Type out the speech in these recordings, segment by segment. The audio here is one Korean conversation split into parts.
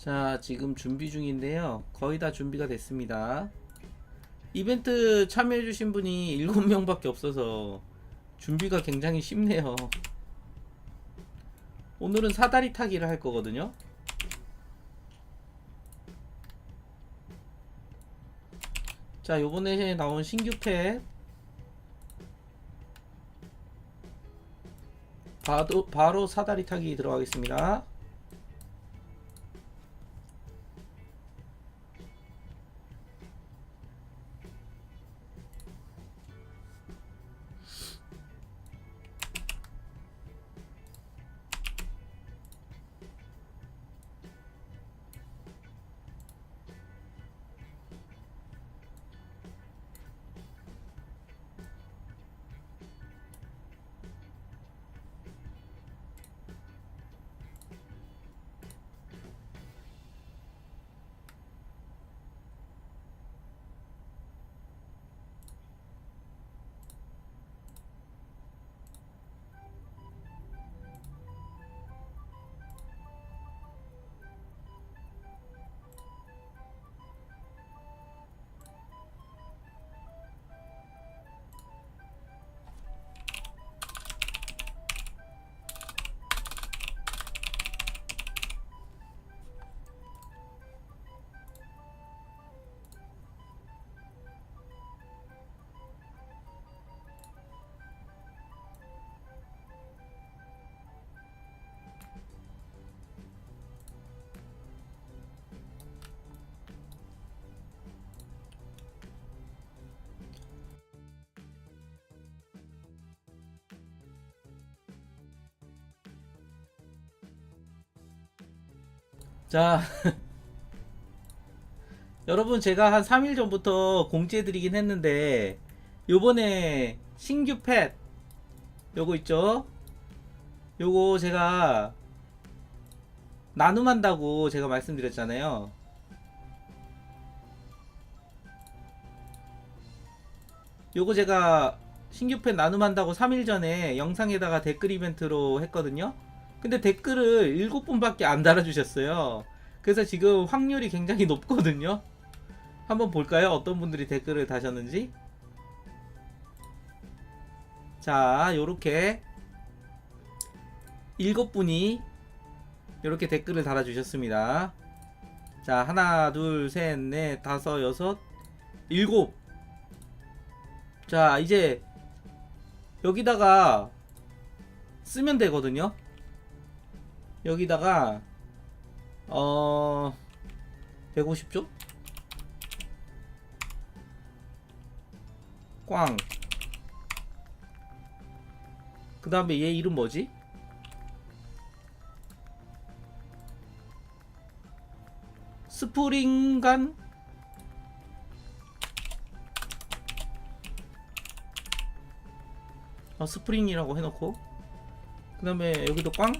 자, 지금 준비 중인데요. 거의 다 준비가 됐습니다. 이벤트 참여해주신 분이 7명 밖에 없어서 준비가 굉장히 쉽네요. 오늘은 사다리 타기를 할 거거든요. 자, 요번에 나온 신규 팩. 바로, 바로 사다리 타기 들어가겠습니다. 자, 여러분 제가 한 3일 전부터 공지해드리긴 했는데 요번에 신규 펫 요거 있죠? 요거 제가 나눔한다고 제가 말씀드렸잖아요. 요거 제가 신규 펫 나눔한다고 3일 전에 영상에다가 댓글 이벤트로 했거든요. 근데 댓글을 7분밖에 안 달아주셨어요. 그래서 지금 확률이 굉장히 높거든요. 한번 볼까요? 어떤 분들이 댓글을 다셨는지. 자, 요렇게 7분이 요렇게 댓글을 달아주셨습니다. 자, 하나, 둘, 셋, 넷, 다섯, 여섯, 일곱. 자, 이제 여기다가 쓰면 되거든요. 여기다가 어 150조? 꽝. 그 다음에 얘 이름 뭐지? 스프링간? 어, 스프링이라고 해놓고 그 다음에 여기도 꽝?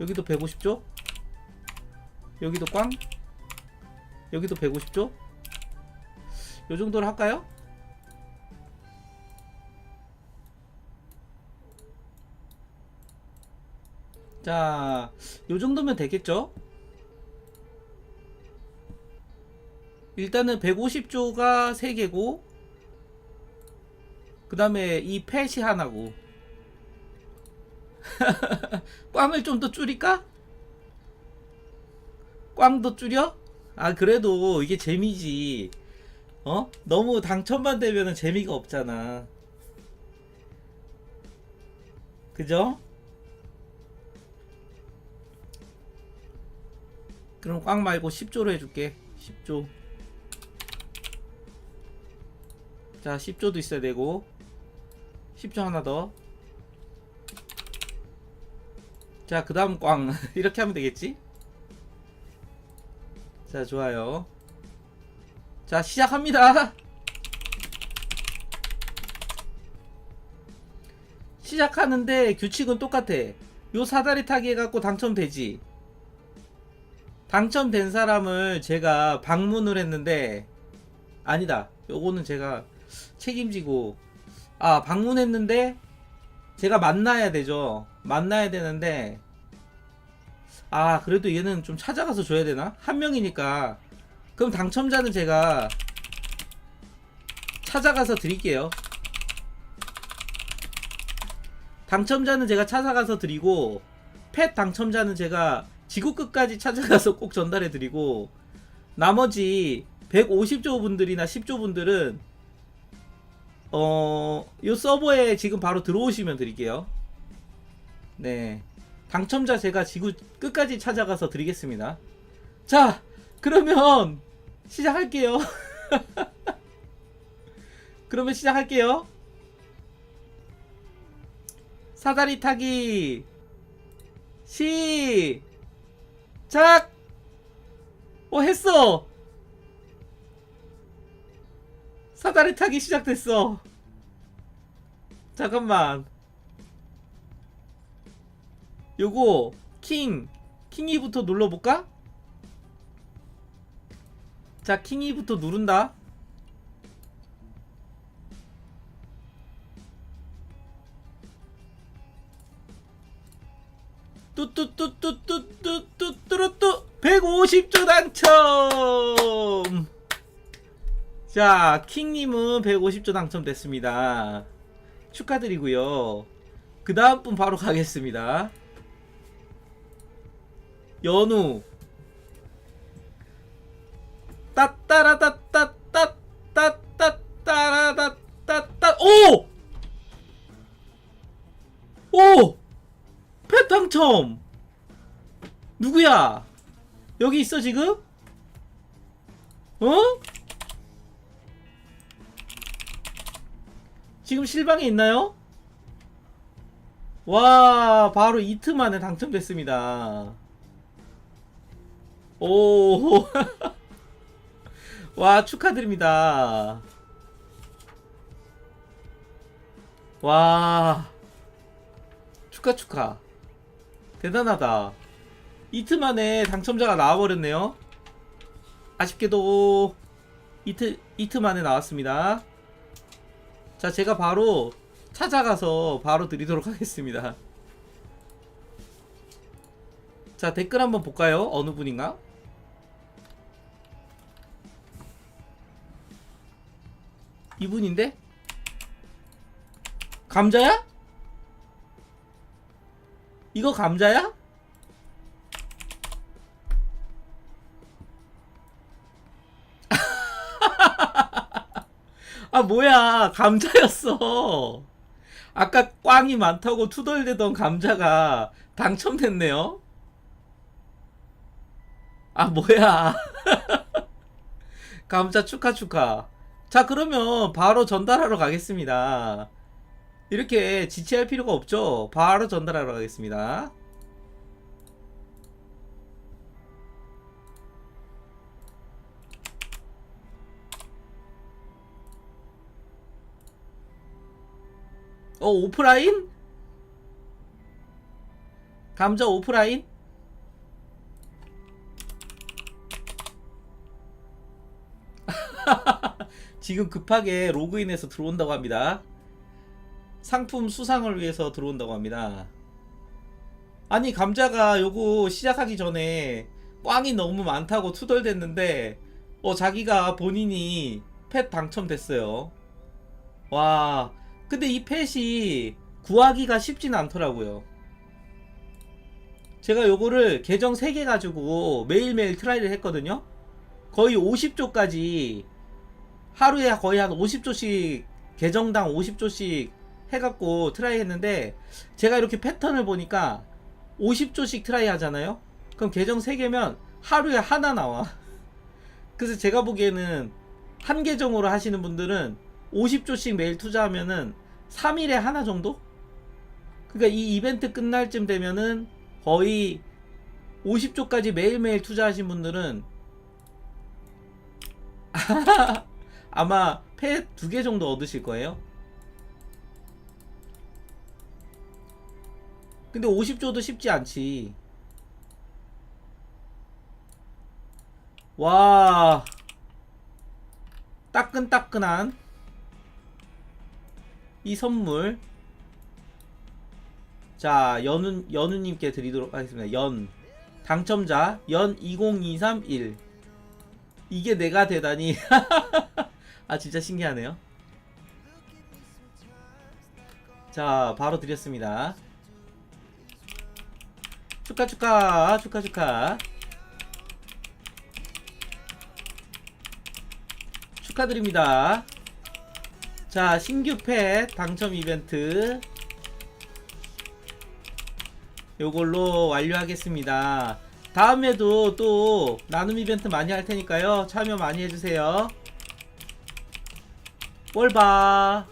여기도 150조? 여기도 꽝? 여기도 150조? 요 정도로 할까요? 자, 요 정도면 되겠죠? 일단은 150조가 3개고, 그 다음에 이 펫이 하나고, 꽝을 좀 더 줄일까? 꽝도 줄여? 아 그래도 이게 재미지 어? 너무 당첨만 되면은 재미가 없잖아 그죠? 그럼 꽝 말고 10조로 해줄게 10조 자 10조도 있어야 되고 10조 하나 더 자, 그 다음 꽝. 이렇게 하면 되겠지? 자, 좋아요. 자, 시작합니다. 시작하는데 규칙은 똑같아. 요 사다리 타기 해갖고 당첨되지. 당첨된 사람을 제가 방문을 했는데, 아니다. 요거는 제가 책임지고, 아, 방문했는데, 제가 만나야 되죠. 만나야 되는데 아 그래도 얘는 좀 찾아가서 줘야 되나? 한 명이니까 그럼 당첨자는 제가 찾아가서 드릴게요 당첨자는 제가 찾아가서 드리고 펫 당첨자는 제가 지구 끝까지 찾아가서 꼭 전달해 드리고 나머지 150조 분들이나 10조 분들은 어, 요 서버에 지금 바로 들어오시면 드릴게요. 네. 당첨자 제가 지구 끝까지 찾아가서 드리겠습니다. 자, 그러면 시작할게요. 그러면 시작할게요. 사다리 타기 시작! 어, 했어! 사다리 타기 시작됐어. 잠깐만. 요거 킹 킹이부터 눌러볼까? 자 킹이부터 누른다. 뚜뚜뚜뚜뚜뚜뚜뚜뚜 150조 당첨! 자, 킹님은 150조 당첨됐습니다. 축하드리고요. 그 다음 분 바로 가겠습니다. 연우. 따따라따따따따따따따따 오! 오! 펫 당첨! 누구야? 여기 있어 지금? 어? 지금 실방에 있나요? 와, 바로 이틀 만에 당첨됐습니다. 오, 와, 축하드립니다. 와, 축하, 축하. 대단하다. 이틀 만에 당첨자가 나와버렸네요. 아쉽게도 이틀, 이틀 만에 나왔습니다. 자, 제가 바로 찾아가서 바로 드리도록 하겠습니다. 자, 댓글 한번 볼까요? 어느 분인가? 이분인데? 감자야? 이거 감자야? 아 뭐야 감자였어 아까 꽝이 많다고 투덜대던 감자가 당첨됐네요 아 뭐야 감자 축하 축하 자 그러면 바로 전달하러 가겠습니다 이렇게 지체할 필요가 없죠 바로 전달하러 가겠습니다 어 오프라인? 감자 오프라인? 지금 급하게 로그인해서 들어온다고 합니다. 상품 수상을 위해서 들어온다고 합니다. 아니 감자가 요거 시작하기 전에 꽝이 너무 많다고 투덜댔는데 어 자기가 본인이 펫 당첨됐어요. 와 근데 이 펫이 구하기가 쉽진 않더라고요. 제가 요거를 계정 3개 가지고 매일매일 트라이를 했거든요. 거의 50조까지 하루에 거의 한 50조씩 계정당 50조씩 해갖고 트라이 했는데 제가 이렇게 패턴을 보니까 50조씩 트라이 하잖아요. 그럼 계정 3개면 하루에 하나 나와. 그래서 제가 보기에는 한 계정으로 하시는 분들은 50조씩 매일 투자하면은 3일에 하나 정도? 그러니까 이 이벤트 끝날 쯤 되면은 거의 50조까지 매일매일 투자하신 분들은 아마 패 두 개 정도 얻으실 거예요. 근데 50조도 쉽지 않지. 와. 따끈따끈한 이 선물 자 연우 연우님께 드리도록 하겠습니다. 연 당첨자 연20231 이게 내가 되다니 아 진짜 신기하네요. 자 바로 드렸습니다. 축하 축하 축하 축하. 축하드립니다. 자 신규 펫 당첨 이벤트. 요걸로 완료하겠습니다. 다음에도 또 나눔 이벤트 많이 할 테니까요. 참여 많이 해주세요 뭘 봐.